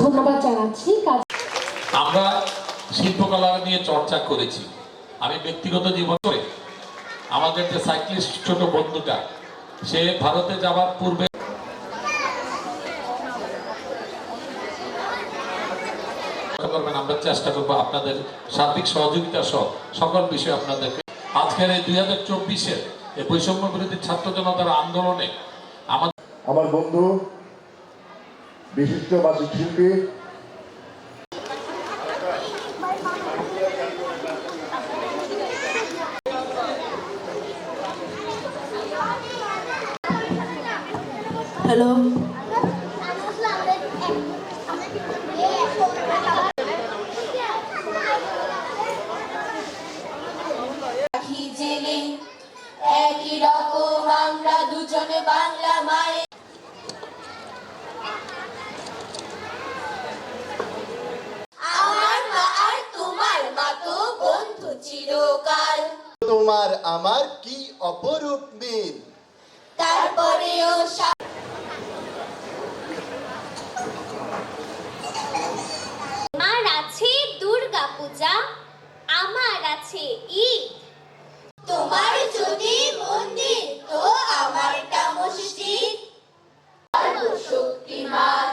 ধন্যবাদ জানাচ্ছি। কাজ আমরা শিল্পকলা নিয়ে চর্চা করেছি। আমি ব্যক্তিগত জীবনে আমাদের যে সাইক্লিস্ট ছোট বন্ধুটা সে ভারতে যাওয়ার পূর্বে করবেন আমরা চেষ্টা করব আপনাদের সার্বিক সহযোগিতা সহ সকল বিষয়ে আপনাদেরকে। আজকের এই দুই হাজার চব্বিশের এই বৈষম্য বিরোধী ছাত্র জনতার আন্দোলনে আমার বন্ধু বিশিষ্ট বাচিক শিল্পী হ্যালো একই রকম আমরা দুজনে বাংলা মায়ে আমার মা আর তোমার মা তো বন্ধু চিরকাল তোমার আমার কি অপরূপ মিল তারপরেও সা- আমার আছে দুর্গা পূজা, আমার আছে ঈদ। তোমার যদি মন্দির, তো আমারটা মসজিদ। শক্তিমান,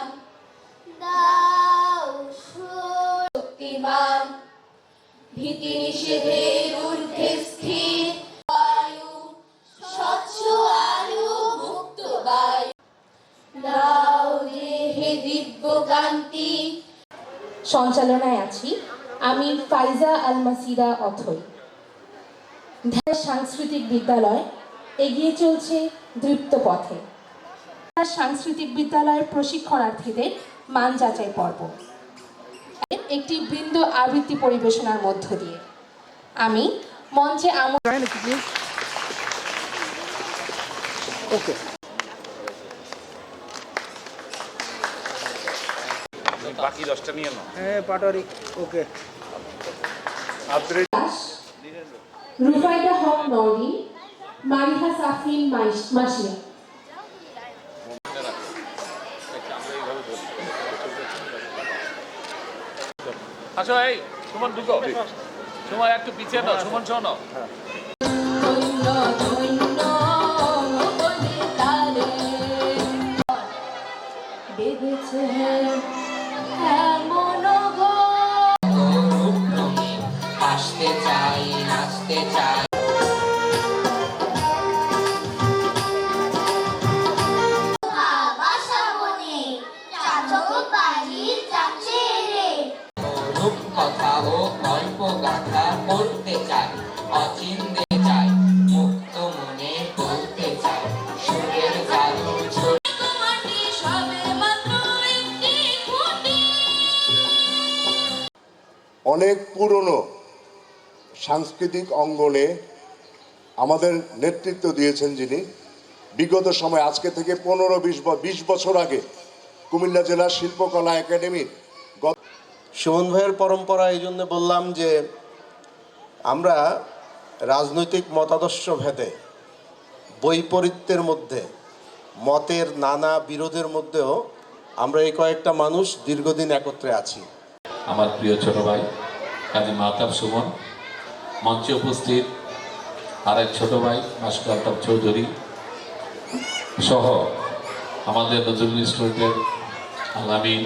দাও শক্তিমান। ভীতি নিষেধের ঊর্ধ্বে স্থির। কান্তি সঞ্চালনায় আছি আমি ফাইজা আল মাসিদা অথই সাংস্কৃতিক বিদ্যালয় এগিয়ে চলছে দৃপ্ত পথে। সাংস্কৃতিক বিদ্যালয়ের প্রশিক্ষণার্থীদের মান যাচাই পর্ব। একটি বৃন্দ আবৃত্তি পরিবেশনার মধ্য দিয়ে। আমি মঞ্চে আমন্ত্রণ বাকি দশটা নিয়ে নাও। হ্যাঁ পাটোয়ারি ওকে। রুফাইদা হক নওরিন মারিহা সাফিন আসো এই সুমন ঢুকো। সুমন একটু পিছিয়ে নাও সুমন শোনো। বেঁধেছে আসতে চাই নাচতে চাই। রূপকথা ও গল্প গাথা পড়তে চাই অচিন্তে অনেক পুরনো সাংস্কৃতিক অঙ্গনে আমাদের নেতৃত্ব দিয়েছেন যিনি। বিগত সময় আজকে থেকে পনেরো বিশ বিশ বছর আগে কুমিল্লা জেলা শিল্পকলা একাডেমি সুমন ভাইয়ের পরম্পরা এই জন্য বললাম যে আমরা রাজনৈতিক মতাদর্শ ভেদে বৈপরীত্যের মধ্যে মতের নানা বিরোধের মধ্যেও আমরা এই কয়েকটা মানুষ দীর্ঘদিন একত্রে আছি। আমার প্রিয় ছোট ভাই কাজী মাহতাব সুমন। মঞ্চে উপস্থিত আর এক ছোট ভাই ভাস্কর আলতাব চৌধুরী সহ আমাদের নজরুল স্টুডেন্টের আলামিন